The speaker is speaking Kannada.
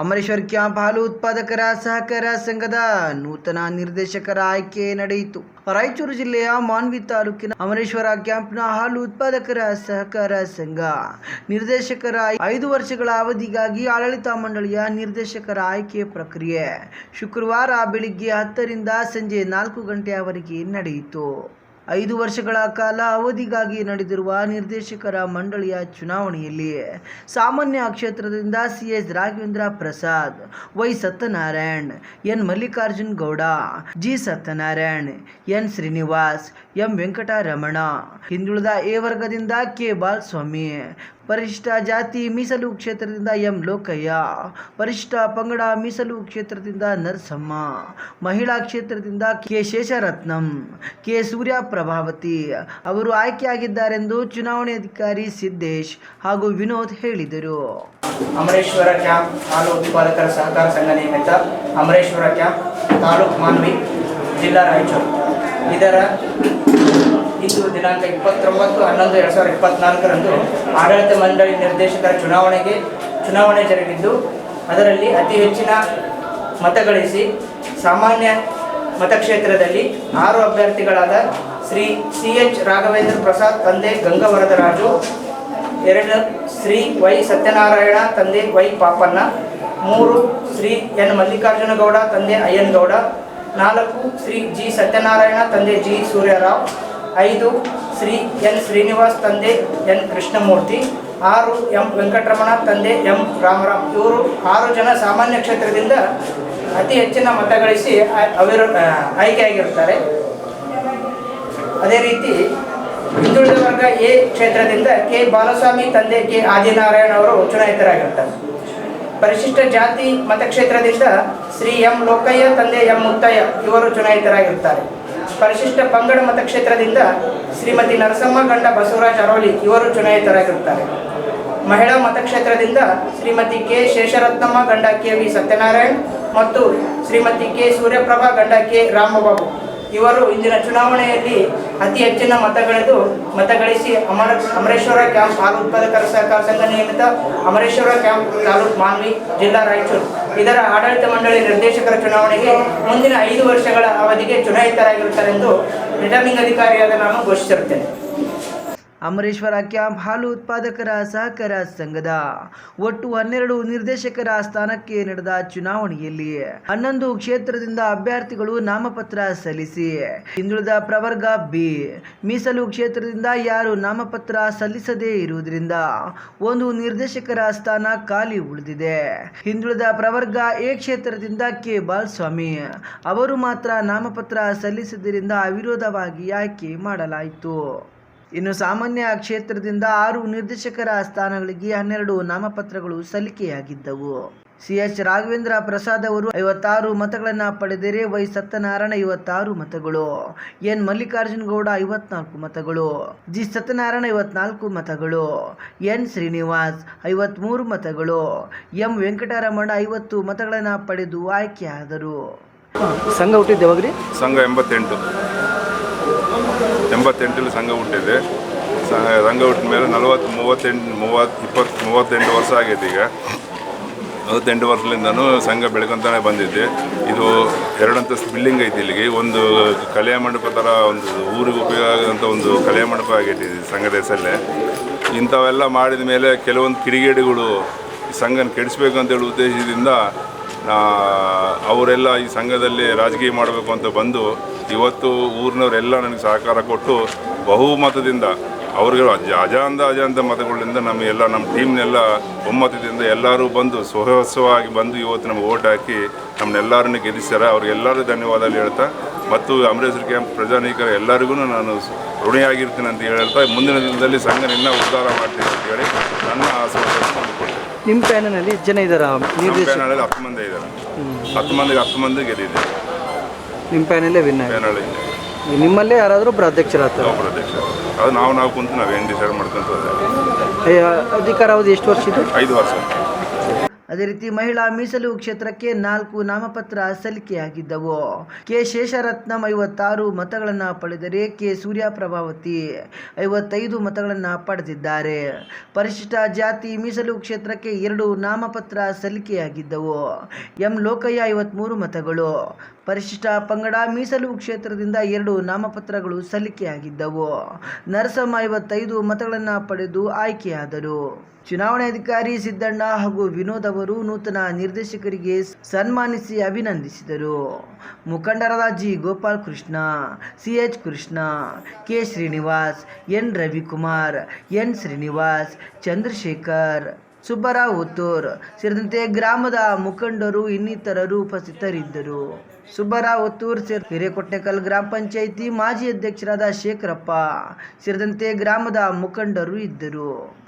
ಅಮರೇಶ್ವರ್ ಕ್ಯಾಂಪ್ ಹಾಲು ಉತ್ಪಾದಕರ ಸಹಕಾರ ಸಂಘದ ನೂತನ ನಿರ್ದೇಶಕರ ಆಯ್ಕೆ ನಡೆಯಿತು. ರಾಯಚೂರು ಜಿಲ್ಲೆಯ ಮಾನ್ವಿ ತಾಲೂಕಿನ ಅಮರೇಶ್ವರ ಕ್ಯಾಂಪ್ನ ಹಾಲು ಉತ್ಪಾದಕರ ಸಹಕಾರ ಸಂಘ ನಿರ್ದೇಶಕರ ಐದು ವರ್ಷಗಳ ಅವಧಿಗಾಗಿ ಆಡಳಿತ ಮಂಡಳಿಯ ನಿರ್ದೇಶಕರ ಆಯ್ಕೆ ಪ್ರಕ್ರಿಯೆ ಶುಕ್ರವಾರ ಬೆಳಿಗ್ಗೆ ಹತ್ತರಿಂದ ಸಂಜೆ ನಾಲ್ಕು ಗಂಟೆಯವರೆಗೆ ನಡೆಯಿತು. ಐದು ವರ್ಷಗಳ ಕಾಲ ಅವಧಿಗಾಗಿ ನಡೆದಿರುವ ನಿರ್ದೇಶಕರ ಮಂಡಳಿಯ ಚುನಾವಣೆಯಲ್ಲಿ ಸಾಮಾನ್ಯ ಕ್ಷೇತ್ರದಿಂದ C S Raghavendra Prasad, Y Satyanarayan, N Mallikarjun Gowda, G Satyanarayan, N Srinivas, M Venkataramana ಹಿಂದುಳಿದ ಎ ವರ್ಗದಿಂದ ಕೆ ಬಾಲಸ್ವಾಮಿ ಪರಿಶಿಷ್ಟ ಜಾತಿ ಮೀಸಲು ಕ್ಷೇತ್ರದಿಂದ ಎಂ ಲೋಕಯ್ಯ ಪರಿಶಿಷ್ಟ ಪಂಗಡ ಮೀಸಲು ಕ್ಷೇತ್ರದಿಂದ ನರಸಮ್ಮ, ಮಹಿಳಾ ಕ್ಷೇತ್ರದಿಂದ ಕೆ ಶೇಷರತ್ನಂ, ಕೆ ಸೂರ್ಯ ಪ್ರಭಾವತಿ ಅವರು ಆಯ್ಕೆಯಾಗಿದ್ದಾರೆಂದು ಚುನಾವಣೆ ಅಧಿಕಾರಿ ಸಿದ್ದೇಶ್ ಹಾಗೂ ವಿನೋದ್ ಹೇಳಿದರು. ಅಮರೇಶ್ವರ ಕ್ಯಾಂಪ್ ಹಾಲು ಉತ್ಪಾದಕರ ಸಹಕಾರ ಸಂಘ ನಿಯಮಿತ ಅಮರೇಶ್ವರ ಕ್ಯಾಂಪ್ ತಾಲೂಕು ಮಾನ್ವಿ, ಜಿಲ್ಲಾ ರಾಯಚೂರು. ಇದರ ಇಂದು ದಿನಾಂಕ ಇಪ್ಪತ್ತೊಂಬತ್ತು, ಹನ್ನೊಂದು, ಎರಡು ಸಾವಿರದ ಇಪ್ಪತ್ನಾಲ್ಕರಂದು ಆಡಳಿತ ಮಂಡಳಿ ನಿರ್ದೇಶಕರ ಚುನಾವಣೆಗೆ ಚುನಾವಣೆ ಜರುಗಿದ್ದು, ಅದರಲ್ಲಿ ಅತಿ ಹೆಚ್ಚಿನ ಮತಗಳಿಸಿ ಸಾಮಾನ್ಯ ಮತಕ್ಷೇತ್ರದಲ್ಲಿ ಆರು ಅಭ್ಯರ್ಥಿಗಳಾದ ಶ್ರೀ ಸಿ ಎಚ್ ರಾಘವೇಂದ್ರ ಪ್ರಸಾದ್, ತಂದೆ ಗಂಗವರದರಾಜು, ಎರಡು ಶ್ರೀ ವೈ. ಸತ್ಯನಾರಾಯಣ, ತಂದೆ ವೈ. ಪಾಪಣ್ಣ, ಮೂರು ಶ್ರೀ ಎನ್. ಮಲ್ಲಿಕಾರ್ಜುನಗೌಡ, ತಂದೆ ಅಯ್ಯನ್ ಗೌಡ ನಾಲ್ಕು, ಶ್ರೀ ಜಿ ಸತ್ಯನಾರಾಯಣ, ತಂದೆ ಜಿ ಸೂರ್ಯರಾವ್. ಐದು, ಶ್ರೀ ಎನ್ ಶ್ರೀನಿವಾಸ್, ತಂದೆ ಎನ್ ಕೃಷ್ಣಮೂರ್ತಿ. ಆರು, ಎಂ ವೆಂಕಟರಮಣ, ತಂದೆ ಎಂ ರಾಮರಾಮ್ ಇವರು ಆರು ಜನ ಸಾಮಾನ್ಯ ಕ್ಷೇತ್ರದಿಂದ ಅತಿ ಹೆಚ್ಚಿನ ಮತ ಗಳಿಸಿ ಆ- ಅವಿರೋ ಆಯ್ಕೆಯಾಗಿರುತ್ತಾರೆ. ಅದೇ ರೀತಿ ಹಿಂದುಳಿದ ವರ್ಗ ಎ ಕ್ಷೇತ್ರದಿಂದ ಕೆ ಬಾಲಸ್ವಾಮಿ, ತಂದೆ ಕೆ ಆದಿನಾರಾಯಣ ಅವರು ಚುನಾಯಿತರಾಗಿರ್ತಾರೆ ಪರಿಶಿಷ್ಟ ಜಾತಿ ಮತಕ್ಷೇತ್ರದಿಂದ ಶ್ರೀ ಎಂ ಲೋಕಯ್ಯ, ತಂದೆ ಎಂ ಮುತ್ತಯ್ಯ ಇವರು ಚುನಾಯಿತರಾಗಿರ್ತಾರೆ ಪರಿಶಿಷ್ಟ ಪಂಗಡ ಮತಕ್ಷೇತ್ರದಿಂದ ಶ್ರೀಮತಿ ನರಸಮ್ಮ ಗಂಡ ಬಸವರಾಜ್ ಅರೋಲಿ ಇವರು ಚುನಾಯಿತರಾಗಿರ್ತಾರೆ ಮಹಿಳಾ ಮತಕ್ಷೇತ್ರದಿಂದ ಶ್ರೀಮತಿ ಕೆ ಶೇಷರತ್ನಮ್ಮ, ಗಂಡ ಕೆ ವಿ ಸತ್ಯನಾರಾಯಣ್ ಮತ್ತು ಶ್ರೀಮತಿ ಕೆ ಸೂರ್ಯಪ್ರಭಾ, ಗಂಡ ಕೆ ರಾಮಬಾಬು. ಇವರು ಇಂದಿನ ಚುನಾವಣೆಯಲ್ಲಿ ಅತಿ ಹೆಚ್ಚಿನ ಮತಗಳೆದು ಮತಗಳಿಸಿ ಅಮರ ಅಮರೇಶ್ವರ ಕ್ಯಾಂಪ್ ಹಾಲು ಉತ್ಪಾದಕರ ಸಹಕಾರ ಸಂಘ ನಿಯಮಿತ ಅಮರೇಶ್ವರ ಕ್ಯಾಂಪ್ ತಾಲೂಕು ಮಾನ್ವಿ, ಜಿಲ್ಲಾ ರಾಯಚೂರು. ಇದರ ಆಡಳಿತ ಮಂಡಳಿ ನಿರ್ದೇಶಕರ ಚುನಾವಣೆಗೆ ಮುಂದಿನ ಐದು ವರ್ಷಗಳ ಅವಧಿಗೆ ಚುನಾಯಿತರಾಗಿರುತ್ತಾರೆಂದು ರಿಟರ್ನಿಂಗ್ ಅಧಿಕಾರಿಯಾದ ನಾನು ಘೋಷಿಸಿರುತ್ತೇನೆ. ಅಮರೇಶ್ವರ ಕ್ಯಾಂಪ್ ಹಾಲು ಉತ್ಪಾದಕರ ಸಹಕಾರ ಸಂಘದ ಒಟ್ಟು ಹನ್ನೆರಡು ನಿರ್ದೇಶಕರ ಸ್ಥಾನಕ್ಕೆ ನಡೆದ ಚುನಾವಣೆಯಲ್ಲಿ ಹನ್ನೊಂದು ಕ್ಷೇತ್ರದಿಂದ ಅಭ್ಯರ್ಥಿಗಳು ನಾಮಪತ್ರ ಸಲ್ಲಿಸಿ. ಹಿಂದುಳಿದ ಪ್ರವರ್ಗ ಬಿ, ಮೀಸಲು ಕ್ಷೇತ್ರದಿಂದ ಯಾರು ನಾಮಪತ್ರ ಸಲ್ಲಿಸದೇ ಇರುವುದರಿಂದ ಒಂದು ನಿರ್ದೇಶಕರ ಸ್ಥಾನ ಖಾಲಿ ಉಳಿದಿದೆ. ಹಿಂದುಳಿದ ಪ್ರವರ್ಗ ಎ ಕ್ಷೇತ್ರದಿಂದ ಕೆ ಬಾಲಸ್ವಾಮಿ, ಅವರು ಮಾತ್ರ ನಾಮಪತ್ರ ಸಲ್ಲಿಸಿದ್ದರಿಂದ ಅವಿರೋಧವಾಗಿ ಆಯ್ಕೆ ಮಾಡಲಾಯಿತು. ಇನ್ನು ಸಾಮಾನ್ಯ ಕ್ಷೇತ್ರದಿಂದ ಆರು ನಿರ್ದೇಶಕರ ಸ್ಥಾನಗಳಿಗೆ ಹನ್ನೆರಡು ನಾಮಪತ್ರಗಳು ಸಲ್ಲಿಕೆಯಾಗಿದ್ದವು. ಸಿ ಎಚ್ ರಾಘವೇಂದ್ರ ಪ್ರಸಾದ್ ಅವರು ಐವತ್ತಾರು ಮತಗಳನ್ನು ಪಡೆದರೆ ವೈ ಸತ್ಯನಾರಾಯಣ ಐವತ್ತಾರು ಮತಗಳು ಎನ್ ಮಲ್ಲಿಕಾರ್ಜುನ ಗೌಡ ಐವತ್ನಾಲ್ಕು ಮತಗಳು ಜಿ ಸತ್ಯನಾರಾಯಣ ಐವತ್ನಾಲ್ಕು ಮತಗಳು ಎನ್ ಶ್ರೀನಿವಾಸ್ ಐವತ್ಮೂರು ಮತಗಳು ಎಂ ವೆಂಕಟರಮಣ ಐವತ್ತು ಮತಗಳನ್ನು ಪಡೆದು ಆಯ್ಕೆಯಾದರು. ಸಂಘ ಹುಟ್ಟಿದ್ದೆ ಸಂಘ ಎಂಬತ್ತೆಂಟು. ಎಂಬತ್ತೆಂಟರಲ್ಲಿ ಸಂಘ ಹುಟ್ಟಿದೆ. ರಂಗ ಹುಟ್ಟಿದ ಮೇಲೆ ನಲವತ್ತು, ಮೂವತ್ತೆಂಟು, ಮೂವತ್ತು, ಇಪ್ಪತ್ತು, ಮೂವತ್ತೆಂಟು ವರ್ಷ ಆಗೈತೆ ಈಗ. ಮೂವತ್ತೆಂಟು ವರ್ಷದಿಂದನೂ ಸಂಘ ಬೆಳ್ಕೊತಾನೆ ಬಂದಿದ್ದೆ ಇದು ಎರಡಂತಸ್ತು ಬಿಲ್ಡಿಂಗ್ ಐತಿ ಇಲ್ಲಿಗೆ. ಒಂದು ಕಲೆಯ ಮಂಟಪ ಥರ ಒಂದು ಊರಿಗೆ ಉಪಯೋಗ ಆಗೋಂಥ ಒಂದು ಕಲೆಯ ಮಂಟಪ ಆಗೈತಿ ಸಂಘದ ಹೆಸರಲ್ಲೇ. ಇಂಥವೆಲ್ಲ ಮಾಡಿದ ಮೇಲೆ ಕೆಲವೊಂದು ಕಿಡಿಗೇಡಿಗಳು ಸಂಘನ ಕೆಡಿಸ್ಬೇಕು ಅಂತೇಳಿ ಉದ್ದೇಶದಿಂದ ಅವರೆಲ್ಲ ಈ ಸಂಘದಲ್ಲಿ ರಾಜಕೀಯ ಮಾಡಬೇಕು ಅಂತ ಬಂದು ಇವತ್ತು ಊರಿನವರೆಲ್ಲ ನನಗೆ ಸಹಕಾರ ಕೊಟ್ಟು ಬಹುಮತದಿಂದ ಅವ್ರಿಗೆ ಅಜ ಅಜಾಂತ ಅಜಾಂತ ಮತಗಳಿಂದ ನಮಗೆಲ್ಲ ನಮ್ಮ ಟೀಮ್ನೆಲ್ಲ ಒಮ್ಮತದಿಂದ ಎಲ್ಲರೂ ಬಂದು ಸ್ವಹಸ್ವವಾಗಿ ಬಂದು ಇವತ್ತು ನಮಗೆ ಓಟ್ ಹಾಕಿ ನಮ್ಮನ್ನೆಲ್ಲರನ್ನೂ ಗೆಲ್ಲಿಸ್ತಾರೆ ಅವ್ರಿಗೆಲ್ಲರೂ ಧನ್ಯವಾದ ಹೇಳ್ತಾ ಮತ್ತು ಅಮರೇಶ್ವರ ಕ್ಯಾಂಪ್ ಪ್ರಜಾನೀಕರ ಎಲ್ಲರಿಗೂ ನಾನು ಋಣಿಯಾಗಿರ್ತೀನಿ ಅಂತ ಹೇಳ್ತಾ ಮುಂದಿನ ದಿನದಲ್ಲಿ ಸಂಘ ನಿನ್ನ ಉದ್ಧಾರ ಮಾಡ್ತೀನಿ ಅಂತ ಹೇಳಿ ನನ್ನ ಆಶ್ವಾಸನೆ ನಿಮ್ಮ ಪ್ಯಾನಲ್ನಲ್ಲಿ ಎಷ್ಟು ಜನ ಇದ್ದಾರೆ? ಪ್ಯಾನಲಲ್ಲಿ ಹತ್ತು ಮಂದಿ ಇದ್ದಾರೆ. ಹತ್ತು ಮಂದಿ ಹತ್ತು ಮಂದಿ ಗೆದ್ದಿದೆ ನಿಮ್ಮ ಪ್ಯಾನಲ್ಲೇ ವಿನ್ ಪ್ಯಾನಲ್ ನಿಮ್ಮಲ್ಲೇ ಯಾರಾದರೂ ಒಬ್ಬರು ಅಧ್ಯಕ್ಷರಾಗ್ತಾರೆ? ಅದು ನಾವು ನಾವು ಕುಂತು ನಾವು ಏನು ಡಿಸೈಡ್ ಮಾಡ್ಕೊಂತ. ಅಧಿಕಾರ ಅವಧಿ ಎಷ್ಟು ವರ್ಷ ಇದೆ? ಐದು ವರ್ಷ. ಅದೇ ರೀತಿ ಮಹಿಳಾ ಮೀಸಲು ಕ್ಷೇತ್ರಕ್ಕೆ ನಾಲ್ಕು ನಾಮಪತ್ರ ಸಲ್ಲಿಕೆಯಾಗಿದ್ದವು. ಕೆ. ಶೇಷರತ್ನಂ ಐವತ್ತಾರು ಮತಗಳನ್ನು ಪಡೆದರೆ ಕೆ. ಸೂರ್ಯ ಪ್ರಭಾವತಿ ಐವತ್ತೈದು ಮತಗಳನ್ನು ಪಡೆದಿದ್ದಾರೆ. ಪರಿಶಿಷ್ಟ ಜಾತಿ ಮೀಸಲು ಕ್ಷೇತ್ರಕ್ಕೆ ಎರಡು ನಾಮಪತ್ರ ಸಲ್ಲಿಕೆಯಾಗಿದ್ದವು. ಎಂ. ಲೋಕಯ್ಯ ಐವತ್ಮೂರು ಮತಗಳು. ಪರಿಶಿಷ್ಟ ಪಂಗಡ ಮೀಸಲು ಕ್ಷೇತ್ರದಿಂದ ಎರಡು ನಾಮಪತ್ರಗಳು ಸಲ್ಲಿಕೆಯಾಗಿದ್ದವು. ನರಸಮ್ಮ ಐವತ್ತೈದು ಮತಗಳನ್ನು ಪಡೆದು ಆಯ್ಕೆಯಾದರು. ಚುನಾವಣಾಧಿಕಾರಿ ಸಿದ್ದಣ್ಣ ಹಾಗೂ ವಿನೋದ್ ಅವರು ನೂತನ ನಿರ್ದೇಶಕರಿಗೆ ಸನ್ಮಾನಿಸಿ ಅಭಿನಂದಿಸಿದರು. ಮುಖಂಡರಾದ G Gopal Krishna, C H Krishna, K Srinivas, N Ravikumar, N Srinivas, Chandrashekar Subbarao Uttur. ಸೇರಿದಂತೆ ಗ್ರಾಮದ ಮುಖಂಡರು ಇನ್ನಿತರರು ಉಪಸ್ಥಿತರಿದ್ದರು. ಸುಬ್ಬರಾವ್ ಒತ್ತೂರ್ ಸೇರ್ ಹಿರೇಕೊಟ್ಟೆಕಲ್ ಗ್ರಾಮ ಪಂಚಾಯಿತಿ ಮಾಜಿ ಅಧ್ಯಕ್ಷರಾದ ಶೇಖರಪ್ಪ. ಸೇರಿದಂತೆ ಗ್ರಾಮದ ಮುಖಂಡರು ಇದ್ದರು.